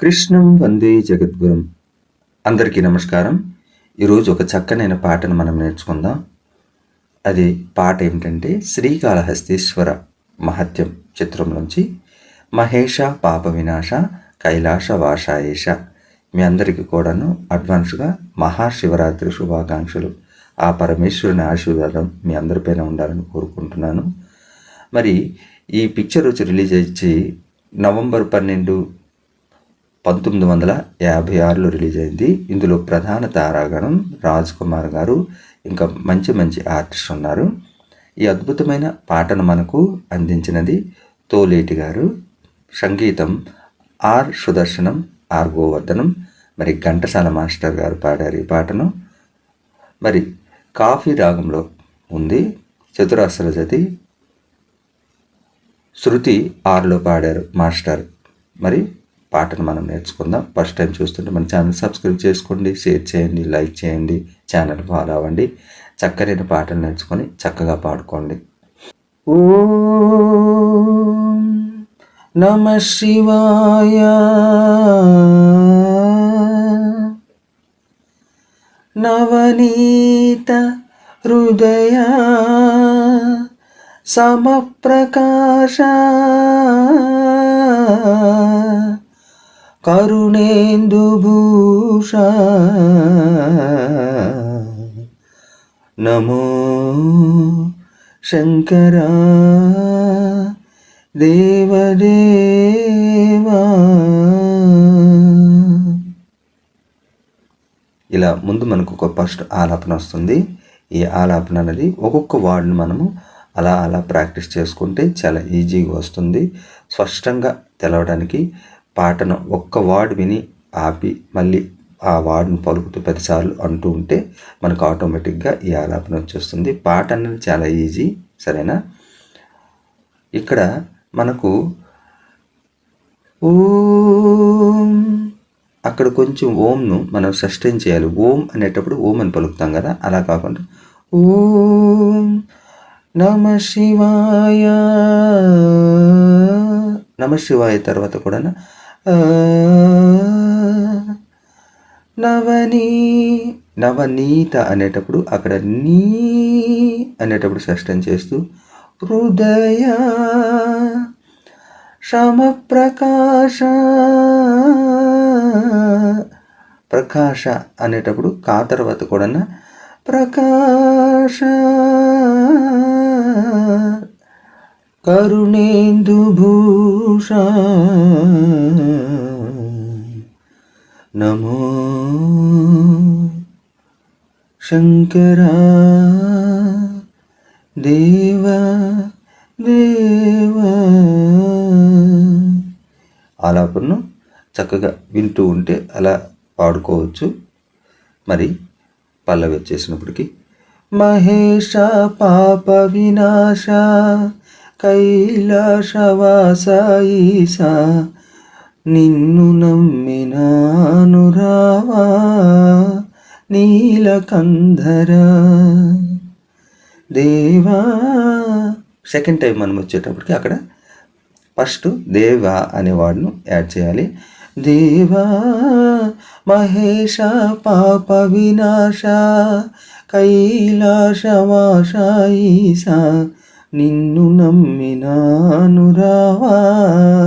కృష్ణం వందే జగద్గురం. అందరికీ నమస్కారం. ఈరోజు ఒక చక్కనైన పాటను మనం నేర్చుకుందాం. అది పాట ఏమిటంటే శ్రీకాళహస్తీశ్వర మహత్యం చిత్రంలోంచి మహేష పాప వినాశ కైలాస వాషాయేష మీ అందరికీ కూడాను అడ్వాన్స్గా మహాశివరాత్రి శుభాకాంక్షలు. ఆ పరమేశ్వరుని ఆశీర్వాదం మీ అందరిపైన ఉండాలని కోరుకుంటున్నాను. మరి ఈ పిక్చర్ వచ్చి రిలీజ్ అయ్యి నవంబర్ పన్నెండు పంతొమ్మిది వందల యాభై ఆరులో రిలీజ్ అయింది ఇందులో ప్రధాన తారాగణం రాజ్ కుమార్ గారు. ఇంకా మంచి మంచి ఆర్టిస్ట్ ఉన్నారు. ఈ అద్భుతమైన పాటను మనకు అందించినది తోలేటి గారు. సంగీతం ఆర్ సుదర్శనం ఆర్ గోవర్ధనం. మరి ఘంటసాల మాస్టర్ గారు పాడారు ఈ పాటను. మరి కాఫీ రాగంలో ఉంది. చతురాస్ర జతి శృతి ఆర్లో పాడారు మాస్టర్. మరి పాటను మనం నేర్చుకుందాం. ఫస్ట్ టైం చూస్తుంటే మన ఛానల్ సబ్స్క్రైబ్ చేసుకోండి షేర్ చేయండి లైక్ చేయండి ఛానల్ ఫాలో అవ్వండి. చక్కనైన పాటలు నేర్చుకొని చక్కగా పాడుకోండి. ఓ నమ శివాయ. నవనీత హృదయ సమప్రకాశ. కరుణేందుభూష నమో శంకర దేవదేవా. ఇలా ముందు మనకు ఒక ఫస్ట్ ఆలాపన వస్తుంది. ఈ ఆలాపన అనేది ఒక్కొక్క వార్డ్ని మనము అలా అలా ప్రాక్టీస్ చేసుకుంటే చాలా ఈజీగా వస్తుంది. స్పష్టంగా తెలవడానికి పాటను ఒక్క వర్డ్ విని ఆపి మళ్ళీ ఆ వర్డ్ని పలుకుతూ పదిసార్లు అంటూ ఉంటే మనకు ఆటోమేటిక్గా ఈ ఆలాపన వచ్చేస్తుంది. పాట అనేది చాలా ఈజీ సరేనా? ఇక్కడ మనకు ఓం అక్కడ కొంచెం ఓంను మనం సస్టైన్ చేయాలి. ఓం అనేటప్పుడు ఓం అని పలుకుతాం కదా అలా కాకుండా ఓం నమ శివాయ నమ శివాయ తర్వాత కూడా నవనీ నవనీత అనేటప్పుడు అక్కడ నీ అనేటప్పుడు స్పష్టం చేస్తూ హృదయ సమప్రకాశ ప్రకాశ అనేటప్పుడు కా తర్వాత కూడా ప్రకాశ. కరుణేందుభూష నమో శంకరా దేవ దేవ ఆలాపనను చక్కగా వింటూ ఉంటే అలా పాడుకోవచ్చు. మరి పల్లవి వచ్చేసినప్పటికీ మహేష పాప వినాశ కైలాసవాస నిన్ను నమ్మినాను రావా నీలకంధర. దేవా సెకండ్ టైం మనం వచ్చేటప్పటికి అక్కడ ఫస్ట్ దేవా అనేవాడును యాడ్ చేయాలి. దేవా మహేష పాప వినాశ కైలాసవాస నిన్ను నమ్మినానురావా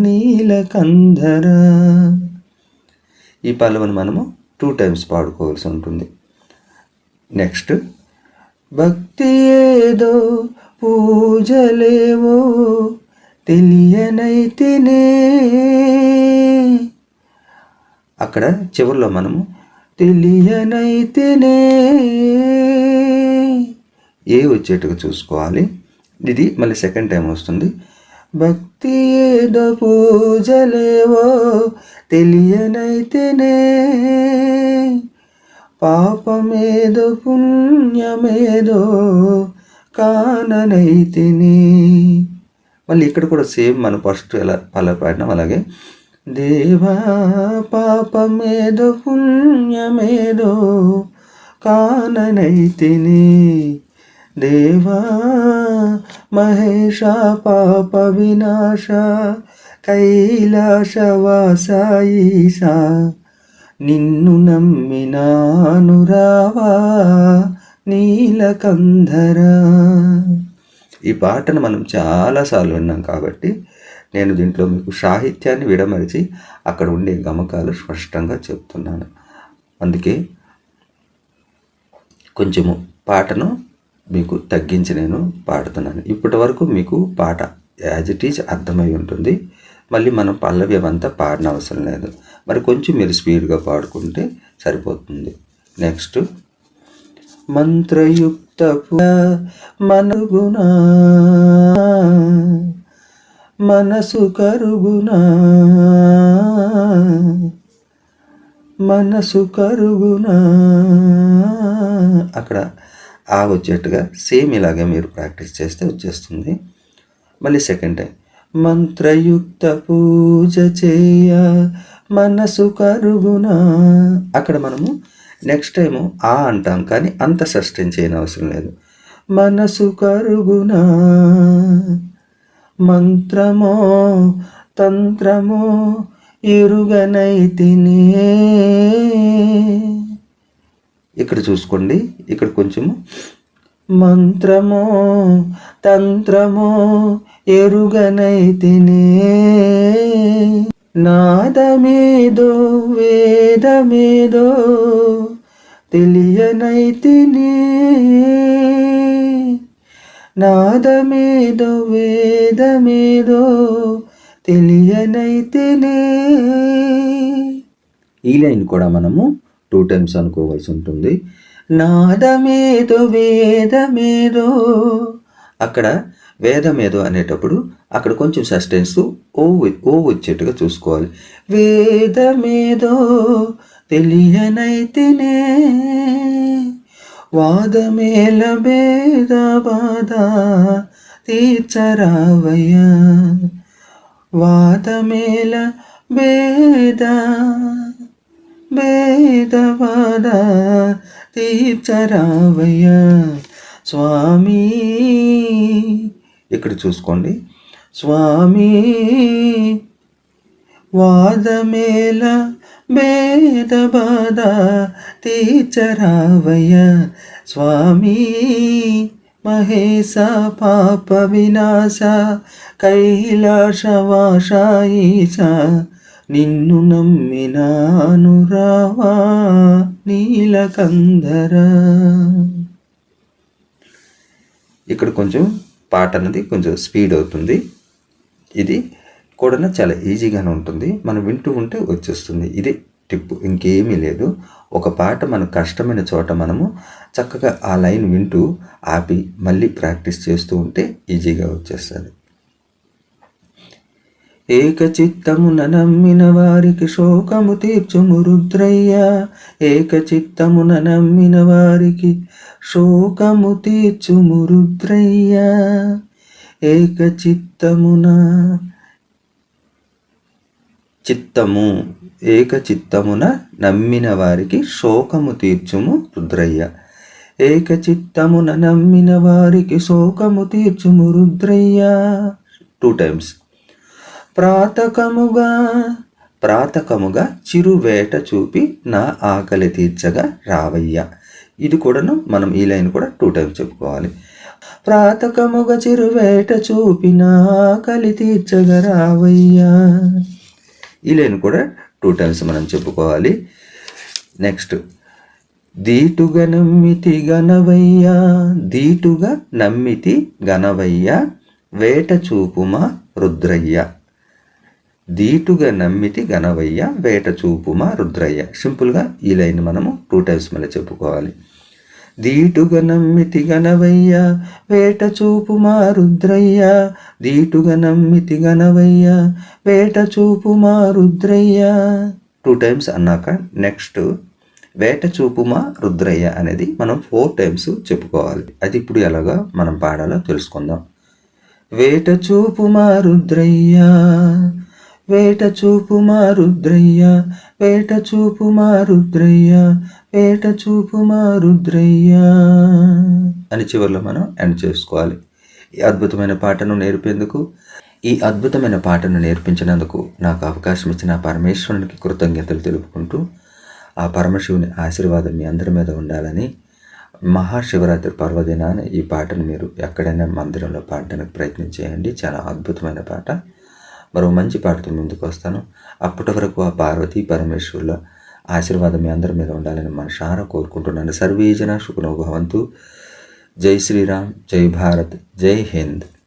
నీలకంధరా. ఈ పల్లవని మనము టూ టైమ్స్ పాడుకోవాల్సి ఉంటుంది. నెక్స్ట్ భక్తి ఏదో పూజలేవో తెలియనైతేనే. అక్కడ చివరిలో మనము తెలియనైతేనే. ఏ వచ్చేట్టుగా చూసుకోవాలి? ఇది మళ్ళీ సెకండ్ టైం వస్తుంది. భక్తి ఏదో పూజలేవో తెలియనైతేనే. పాపమేదో పుణ్యమేదో కాననైతేనే. మళ్ళీ ఇక్కడ కూడా సేమ్ మనం ఫస్ట్ ఎలా అలా పాడినాం అలాగే. దేవా పాపమేదో పుణ్యమేదో కాననైతేనే. దేవా మహేష పాప వినాశ కైలాసవాసాయిసా నిన్ను నమ్మినాను రావా నీలకంధరా. ఈ పాటను మనం చాలాసార్లు విన్నాం కాబట్టి నేను దీంట్లో మీకు సాహిత్యాన్ని విడమరిచి అక్కడ ఉండే గమకాలు స్పష్టంగా చెప్తున్నాను. అందుకే కొంచెము పాటను మీకు తగ్గించి నేను పాడుతున్నాను. ఇప్పటి వరకు మీకు పాట యాజ్ ఇట్ ఈజ్ అర్థమై ఉంటుంది. మళ్ళీ మనం పల్లవి అంతా పాడిన అవసరం లేదు. మరి కొంచెం మీరు స్పీడ్గా పాడుకుంటే సరిపోతుంది. నెక్స్ట్. మంత్రయుక్త మనగునా మనసు కరుగునా మనసు కరుగునా. అక్కడ ఆ వచ్చేట్టుగా సేమ్ ఇలాగే మీరు ప్రాక్టీస్ చేస్తే వచ్చేస్తుంది. మళ్ళీ సెకండ్ టైం. మంత్రయుక్త పూజ చేయ మనసు కరుగునా. అక్కడ మనము నెక్స్ట్ టైము ఆ అంటాం కానీ అంత సస్టైన్ చేయని అవసరం లేదు. మనసు కరుగునా. మంత్రమో తంత్రమో ఇరుగనైతినే ఇక్కడ చూసుకోండి. ఇక్కడ కొంచెము మంత్రమో తంత్రమో ఎరుగనైతినే. నాదమేదో వేదమేదో తెలియనైతినే. నాదమేదో వేదమేదో తెలియనైతేనే. ఈ లైన్ కూడా మనము టూ టైమ్స్ అనుకోవాల్సి ఉంటుంది. నాదమేదో వేదమేదో. అక్కడ వేదమేదో అనేటప్పుడు అక్కడ కొంచెం సస్టెన్స్ ఓ ఓ వచ్చేట్టుగా చూసుకోవాలి. వేదమేదో తెలియనైతేనే. వాదమేల భేద బాధ తీర్చరావయ్యా. వాదమేల భేద భేదవాద తీర్చరావయ్య స్వామి. ఇక్కడ చూసుకోండి. స్వామి వాదమేల భేదబాధ తీర్చరావయ్య స్వామి. మహేశ పాప వినాశ కైలాసవాసాయిస నిన్ను నమ్మినాను రావా నీలకందరా. ఇక్కడ కొంచెం పాట అనేది కొంచెం స్పీడ్ అవుతుంది. ఇది కూడా చాలా ఈజీగానే ఉంటుంది. మనం వింటూ ఉంటే వచ్చేస్తుంది. ఇది టిప్ ఇంకేమీ లేదు. ఒక పాట మనకు కష్టమైన చోట మనము చక్కగా ఆ లైన్ వింటూ ఆపి మళ్ళీ ప్రాక్టీస్ చేస్తూ ఉంటే ఈజీగా వచ్చేస్తుంది. ఏకచిత్తమున నమ్మిన వారికి శోకము తీర్చుము రుద్రయ్య. ఏకచిత్తమున నమ్మిన వారికి శోకము తీర్చుము రుద్రయ్య. ఏకచిత్తమున చిత్తము ఏక చిత్తమున నమ్మిన వారికి శోకము తీర్చుము రుద్రయ్య. ఏక చిత్తమున నమ్మిన వారికి శోకము తీర్చుము రుద్రయ్య. టూ టైమ్స్ ప్రాతకముగా ప్రాతకముగా చిరువేట చూపి నా ఆకలి తీర్చగా రావయ్య. ఇది కూడాను మనం ఈ లైన్ కూడా టూ టైమ్స్ చెప్పుకోవాలి. ప్రాతకముగా చిరువేట చూపి నా ఆకలి తీర్చగా రావయ్యా. ఈ లైన్ కూడా టూ టైమ్స్ మనం చెప్పుకోవాలి. నెక్స్ట్ దీటుగా నమ్మితి గనవయ్య దీటుగా నమ్మితి గనవయ్య వేట చూపుమా రుద్రయ్య. దీటుగా నమ్మితి గనవయ్య వేట చూపుమా రుద్రయ్య. సింపుల్గా ఈ లైన్ మనము టూ టైమ్స్ మళ్ళీ చెప్పుకోవాలి. దీటుగా నమ్మితి గనవయ్య వేట చూపు మా రుద్రయ్య. దీటుగా నమ్మితి గనవయ్య వేట చూపు మా రుద్రయ్య. టూ టైమ్స్ అన్నాక నెక్స్ట్ వేట చూపుమా రుద్రయ్య అనేది మనం ఫోర్ టైమ్స్ చెప్పుకోవాలి. అది ఇప్పుడు ఎలాగా మనం పాడాలో తెలుసుకుందాం. వేట చూపుమా రుద్రయ్య వేట చూపు మా రుద్రయ్య వేట చూపు మా రుద్రయ్య వేట చూపు మా రుద్రయ్య. అని చివరిలో మనం ఎండ్ చేసుకోవాలి. ఈ అద్భుతమైన పాటను నేర్పేందుకు ఈ అద్భుతమైన పాటను నేర్పించినందుకు నాకు అవకాశం ఇచ్చిన పరమేశ్వరునికి కృతజ్ఞతలు తెలుపుకుంటూ ఆ పరమశివుని ఆశీర్వాదం మీ అందరి మీద ఉండాలని మహాశివరాత్రి పర్వదినాన ఈ పాటను మీరు ఎక్కడైనా మందిరంలో పాడడానికి ప్రయత్నం చేయండి. చాలా అద్భుతమైన పాట. మరో మంచి పాటతో ముందుకు వస్తాను. అప్పటి వరకు ఆ పార్వతీ పరమేశ్వరుల ఆశీర్వాదం మీ అందరి మీద ఉండాలని మనసారా కోరుకుంటున్నాను. సర్వీజన సుఖనో భవంతు. జై శ్రీరామ్ జై భారత్ జై హింద్.